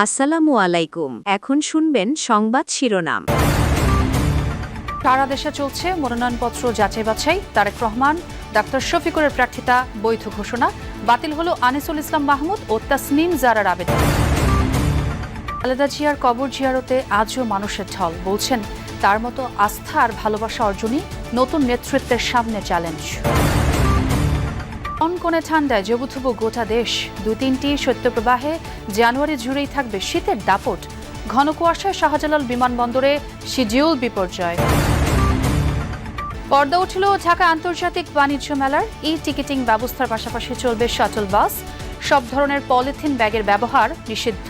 আসসালামু আলাইকুম। এখন শুনবেন সংবাদ শিরোনাম। সারা দেশে চলছে মনোনয়নপত্র যাচাই বাছাই। তারেক রহমান, ডাক্তার শফিকুরের প্রার্থিতা, বৈধ ঘোষণা। বাতিল হল আনিসুল ইসলাম মাহমুদ ও তাসনিম জারার আবেদন। খালেদা জিয়ার কবর জিয়ারতে আজও মানুষের ঢল, বলছেন, তার মতো আস্থা আর ভালোবাসা অর্জনই নতুন নেতৃত্বের সামনে চ্যালেঞ্জ। কনকনে ঠান্ডায় জবুথুবু গোটা দেশ। দু তিনটি শৈত্যপ্রবাহে জানুয়ারি জুড়েই থাকবে শীতের দাপট। ঘন কুয়াশায় শাহজালাল বিমানবন্দরে শিডিউল বিপর্যয়। পর্দা উঠল ঢাকা আন্তর্জাতিক বাণিজ্য মেলার। ই টিকিটিং ব্যবস্থার পাশাপাশি চলবে শাটল বাস। সব ধরনের পলিথিন ব্যাগের ব্যবহার নিষিদ্ধ।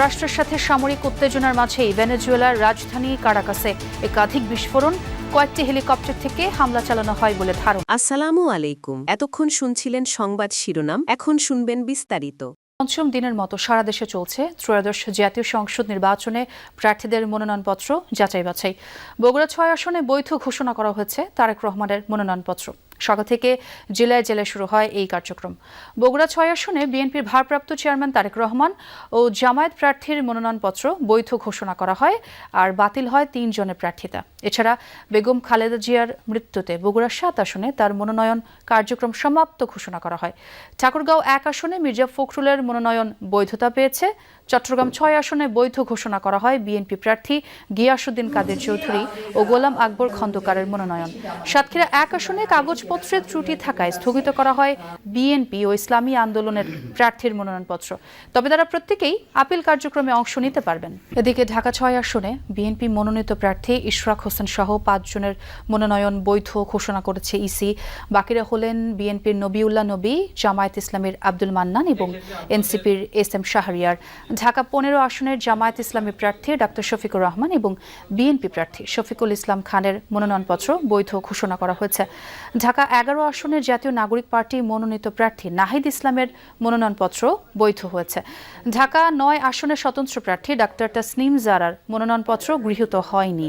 রাষ্ট্রের সাথে সামরিক উত্তেজনার মাঝেই ভেনেজুয়েলার রাজধানী কারাকাসে একাধিক বিস্ফোরণ। কয়েকটি হেলিকপ্টার থেকে হামলা চালানো হয় বলে ধারণা। আসসালামু আলাইকুম। এতক্ষণ শুনছিলেন সংবাদ শিরোনাম এখন শুনবেন বিস্তারিত। পঞ্চম দিনের মতো সারা দেশে চলছে ত্রয়োদশ জাতীয় সংসদ নির্বাচনে প্রার্থীদের মনোনয়নপত্র যাচাই বাছাই বগুড়া ছয় আসনে বৈধ ঘোষণা করা হয়েছে তারেক রহমানের মনোনয়নপত্র। সকাল থেকে জেলায় জেলায় শুরু হয় এই কার্যক্রম। বগুড়া ছয় আসনে বিএনপির ভারপ্রাপ্ত চেয়ারম্যান তারেক রহমান ও জামায়াত প্রার্থীর মনোনয়নপত্র বৈধ ঘোষণা করা হয় আর বাতিল হয় তিনজনের প্রার্থিতা। এছাড়া বেগম খালেদা জিয়ার মৃত্যুতে বগুড়া সাত আসনে তার মনোনয়ন কার্যক্রম সমাপ্ত ঘোষণা করা হয়। ঠাকুরগাঁও এক আসনে মির্জা ফখরুলের মনোনয়ন বৈধতা পেয়েছে। চট্টগ্রাম ছয় আসনে বৈধ ঘোষণা করা হয় বিএনপি প্রার্থী গিয়াসুদ্দিন কাদের চৌধুরী ও গোলাম আকবর খন্দকারের মনোনয়ন। সাতক্ষীরা এক আসনে কাগজপত্রের ত্রুটি থাকায় স্থগিত করা হয় বিএনপি ও ইসলামী আন্দোলনের প্রার্থীর মনোনয়নপত্র। তবে তারা প্রত্যেকেই আপিল কার্যক্রমে অংশ নিতে পারবেন। এদিকে ঢাকা ছয় আসনে বিএনপি মনোনীত প্রার্থী ইশরাক হোসেন সহ পাঁচজনের মনোনয়ন বৈধ ঘোষণা করেছে ইসি। বাকিরা হলেন বিএনপির নবিউল্লাহ নবী, জামায়াত ইসলামের আব্দুল মান্নান এবং এনসিপির এস এম শাহরিয়ার। ঢাকা পনেরো আসনের জামায়াত ইসলামী প্রার্থী ডাক্তার শফিকুর রহমান এবং বিএনপি প্রার্থী শফিকুল ইসলাম খানের মনোনয়নপত্র বৈধ ঘোষণা করা হয়েছে। ঢাকা এগারো আসনের জাতীয় নাগরিক পার্টি মনোনীত প্রার্থী নাহিদ ইসলামের মনোনয়নপত্র বৈধ হয়েছে। ঢাকা নয় আসনের স্বতন্ত্র প্রার্থী ডাক্তার তাসনিম জারার মনোনয়নপত্র গৃহীত হয়নি।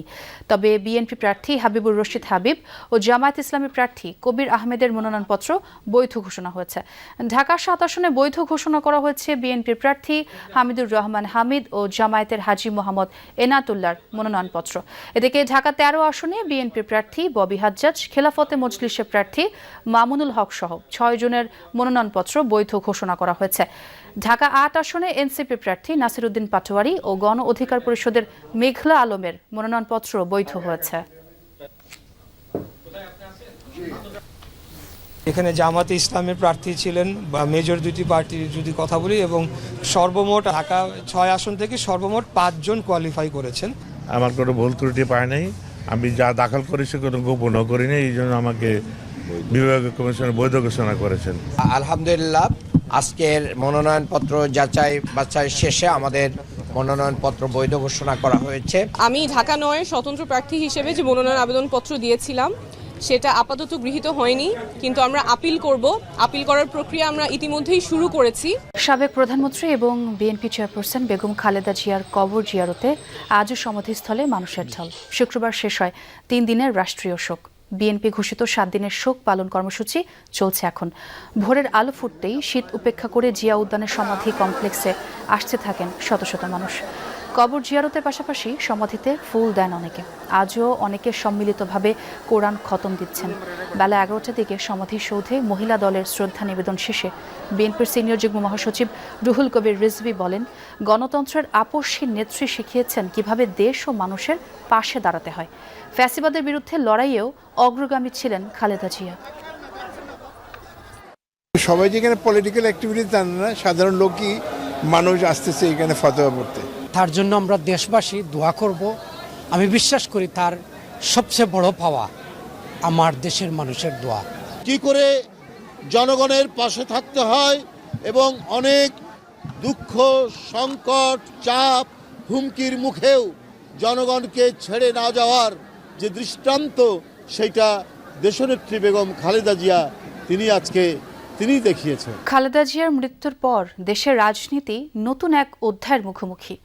তবে বিএনপি প্রার্থী হাবিবুর রশিদ হাবিব ও জামায়াত ইসলামী প্রার্থী কবির আহমেদের মনোনয়নপত্র বৈধ ঘোষণা হয়েছে। ঢাকা সাত আসনে বৈধ ঘোষণা করা হয়েছে বিএনপির প্রার্থী হামিদুর রহমান হামিদ ও জামায়াতের হাজি মোহাম্মদ এনাতুল্লার মনোনয়নপত্র। এদিকে ঢাকা তেরো আসনে বিএনপি প্রার্থী ববি হাজ্জাজ, খেলাফতে মজলিসের প্রার্থী মামুনুল হক সহ ছয় জনের মনোনয়নপত্র বৈধ ঘোষণা করা হয়েছে। ঢাকা আট আসনে এনসিপি প্রার্থী নাসিরুদ্দিন পাটোয়ারি ও গণ অধিকার পরিষদের মেঘলা আলমের মনোনয়নপত্র বৈধ হয়েছে। এখানে জামাতে ইসলামের প্রার্থী ছিলেন বা মেজর দুটি পার্টির যদি কথা বলি এবং সর্বমোট ঢাকা ছয় আসন থেকে সর্বমোট পাঁচজন কোয়ালিফাই করেছেন। আমার কোনো ভুল ত্রুটি পায় নাই। আমি যা দাখিল করেছি কোনো গোপনও করিনি এই জন্য আমাকে বিভাগীয় কমিশনের বৈধ ঘোষণা করেছেন। আলহামদুলিল্লাহ আজকের মনোনয়নপত্র যাচাই বাছাই শেষে আমাদের মনোনয়নপত্র বৈধ ঘোষণা করা হয়েছে। আমি ঢাকা নয়ের স্বতন্ত্র প্রার্থী হিসেবে যে মনোনয়ন আবেদনপত্র দিয়েছিলাম সেটা আপাতত গৃহীত হয়নি, কিন্তু আমরা আপিল করব। আপিল করার প্রক্রিয়া আমরা ইতিমধ্যেই শুরু করেছি। সাবেক প্রধানমন্ত্রী এবং বিএনপি চেয়ারপারসন বেগম খালেদা জিয়ার কবর জিয়ারতে আজও সমাধিস্থলে মানুষের ঢল। শুক্রবার শেষ হয় তিন দিনের রাষ্ট্রীয় শোক। বিএনপি ঘোষিত সাত দিনের শোক পালন কর্মসূচি চলছে এখন। ভোরের আলো ফুটতেই শীত উপেক্ষা করে জিয়া উদ্যানের সমাধি কমপ্লেক্সে আসতে থাকেন শত শত মানুষ। কবর জিয়ারতের পাশাপাশি সমাধিতে ফুল দেন অনেকে। আজও অনেকে সম্মিলিতভাবে কোরআন খতম দিচ্ছেন। বেলা এগারোটার দিকে সমাধি সৌধে মহিলা দলের শ্রদ্ধা নিবেদন শেষে বিএনপির সিনিয়র যুগ্ম মহাসচিব রুহুল কবির রিজভি বলেন, গণতন্ত্রের আপসহীন নেত্রী শিখিয়েছেন কীভাবে দেশ ও মানুষের পাশে দাঁড়াতে হয়। ফ্যাসিবাদের বিরুদ্ধে লড়াইয়েও অগ্রগামী ছিলেন খালেদা জিয়া। সবাই যেখানে পলিটিক্যাল অ্যাক্টিভিটি জানে না, সাধারণ লোকই মানুষ আসতেছে এখানে ফতোয়া পড়তে। তার জন্য আমরা দেশবাসী দোয়া করব। আমি বিশ্বাস করি তার সবচেয়ে বড় পাওয়া আমার দেশের মানুষের দোয়া। কি করে জনগণের পাশে থাকতে হয় এবং অনেক দুঃখ, সংকট, চাপ, হুমকির মুখেও জনগণকে ছেড়ে না যাওয়ার যে দৃষ্টান্ত সেইটা দেশনেত্রী বেগম খালেদা জিয়া, তিনি আজকে তিনি দেখিয়েছেন। খালেদা জিয়ার মৃত্যুর পর দেশের রাজনীতি নতুন এক অধ্যায়ের মুখোমুখি।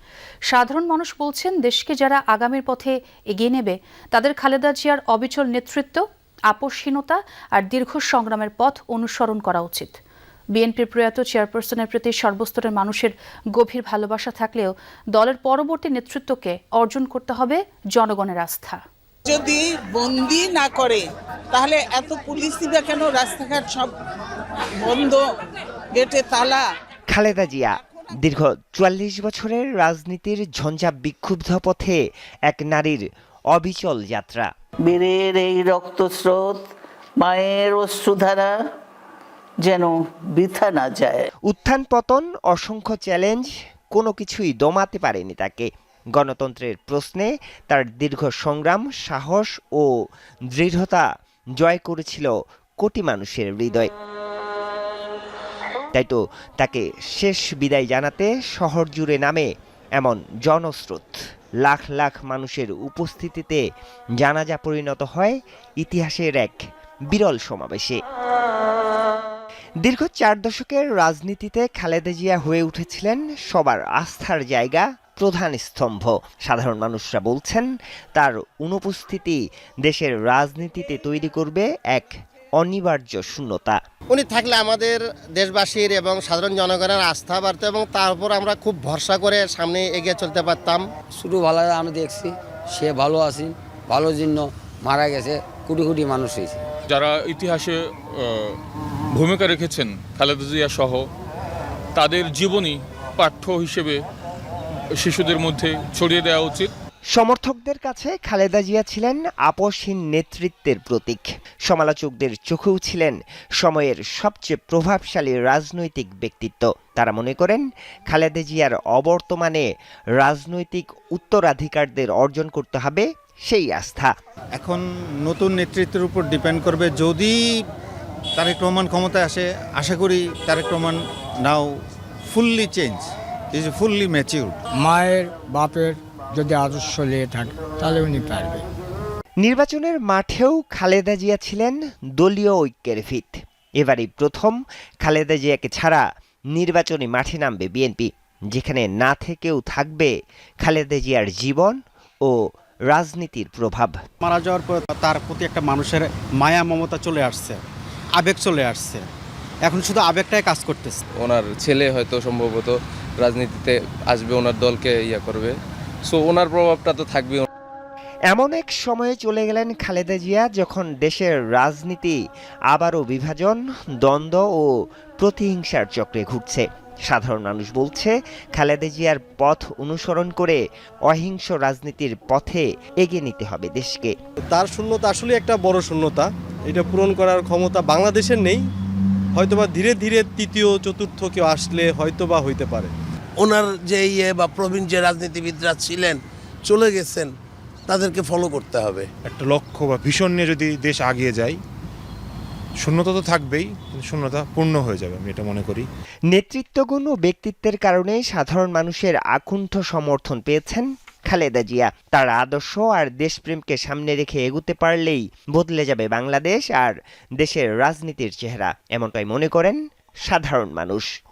সাধারণ মানুষ বলছেন দেশকে যারা আগামীর পথে এগিয়ে নেবে তাদের খালেদা জিয়ার অবিচল নেতৃত্ব আপসহীনতা আর দীর্ঘ সংগ্রামের পথ অনুসরণ করা উচিত। বিএনপির প্রয়াত চেয়ারপারসনের প্রতি সর্বস্তরের মানুষের গভীর ভালোবাসা থাকলেও দলের পরবর্তী নেতৃত্বকে অর্জন করতে হবে জনগণের আস্থা। যদি বন্দি না করে তাহলে এত পুলিশ দিবে কেন? রাস্তাঘাট সব বন্ধ গেটে তালা। খালেদা জিয়া দীর্ঘ চুয়াল্লিশ বছরের রাজনীতির ঝঞ্ঝা বিক্ষুব্ধ পথে এক নারীর অবিচল যাত্রা। বীরের এই রক্তস্রোত মায়ের অশ্রুধারা যেন বৃথা না যায়। উত্থান পতন অসংখ্য চ্যালেঞ্জ কোনো কিছুই দমাতে পারেনি তাকে। গণতন্ত্রের প্রশ্নে তার দীর্ঘ সংগ্রাম সাহস ও দৃঢ়তা জয় করেছিল কোটি মানুষের হৃদয়। তাই তো তাকে শেষ বিদায় জানাতে শহর জুড়ে নামে এমন জনস্রোত। লাখ লাখ মানুষের উপস্থিতিতে জানাজা পরিণত হয় ইতিহাসের এক বিরল সমাবেশে। দীর্ঘ চার দশকের রাজনীতিতে খালেদা জিয়া হয়ে উঠেছিলেন সবার আস্থার জায়গা প্রধান স্তম্ভ। সাধারণ মানুষরা বলছেন, তার অনুপস্থিতি দেশের রাজনীতিতে তৈরি করবে এক অনিবার্য শূন্যতা। উনি থাকলে আমাদের দেশবাসীর এবং সাধারণ জনগণের আস্থা বাড়তো এবং তার উপর আমরা খুব ভরসা করে সামনে এগিয়ে চলতে পারতাম। শুরু ভালো আমি দেখছি সে ভালো আছি ভালো জন্য মারা গেছে কোটি কোটি মানুষ হয়েছে। যারা ইতিহাসে ভূমিকা রেখেছেন খালেদা জিয়া সহ তাদের জীবনী পাঠ্য হিসেবে শিশুদের মধ্যে ছড়িয়ে দেওয়া উচিত। সমর্থকদের কাছে খালেদা জিয়া ছিলেন আপসহীন নেতৃত্বের প্রতীক। সমালোচকদের চোখেও ছিলেন সময়ের সবচেয়ে প্রভাবশালী রাজনৈতিক ব্যক্তিত্ব। তারা মনে করেন খালেদা জিয়ার অবর্তমানে রাজনৈতিক উত্তরাধিকারদের অর্জন করতে হবে সেই আস্থা। এখন নতুন নেতৃত্বের উপর ডিপেন্ড করবে যদি তারেক রহমান ক্ষমতায় আসে আশা করি Tarek Rahman now fully change is fully mature মায়ের বাপের যদি আদর্শ নিয়ে থাকে তাহলে উনি পারবে। নির্বাচনের মাঠেও খালেদা জিয়া ছিলেন দলীয় ঐক্যের ভিত। এবারই প্রথম খালেদা জিয়াকে ছাড়া নির্বাচনী মাঠে নামবে বিএনপি যেখানে না থেকেও থাকবে খালেদা জিয়ার জীবন ও রাজনীতির প্রভাব। মারা যাওয়ার পর তার প্রতি একটা মানুষের মায়া মমতা চলে আসছে আবেগ চলে আসছে। এখন শুধু আবেগটাই কাজ করতেছে। ওনার ছেলে হয়তো সম্ভবত রাজনীতিতে আসবে ওনার দলকে ইয়া করবে। সো ওনার প্রভাবটা তো থাকবে এমন এক সময়ে চলে গেলেন খালেদা জিয়া যখন দেশের রাজনীতি আবারও বিভাজন দ্বন্দ্ব ও প্রতিহিংসার চক্রে ঘুরছে। সাধারণ মানুষ বলছে খালেদা জিয়ার পথ অনুসরণ করে অহিংস রাজনীতির পথে এগিয়ে নিতে হবে দেশকে। তার শূন্যতা আসলে একটা বড় শূন্যতা। এটা পূরণ করার ক্ষমতা বাংলাদেশের নেই। হয়তোবা ধীরে ধীরে তৃতীয় চতুর্থ কেউ আসলে হয়তোবা হইতে পারে। ওনার যে ইয়ে বা প্রবীণ যে রাজনীতিবিদরা ছিলেন চলে গেছেন তাদেরকে ফলো করতে হবে। একটা লক্ষ্য বা ভীষণ নিয়ে যদি দেশ আগিয়ে যায় শূন্যতা তো থাকবেই কিন্তু শূন্যতা পূর্ণ হয়ে যাবে আমি এটা মনে করি। নেতৃত্বগুণ ও ব্যক্তিত্বের কারণে সাধারণ মানুষের আকুণ্ঠ সমর্থন পেয়েছেন খালেদা জিয়া। তার আদর্শ আর দেশপ্রেমকে সামনে রেখে এগুতে পারলেই বদলে যাবে বাংলাদেশ আর দেশের রাজনীতির চেহারা। এমনটাই মনে করেন সাধারণ মানুষ।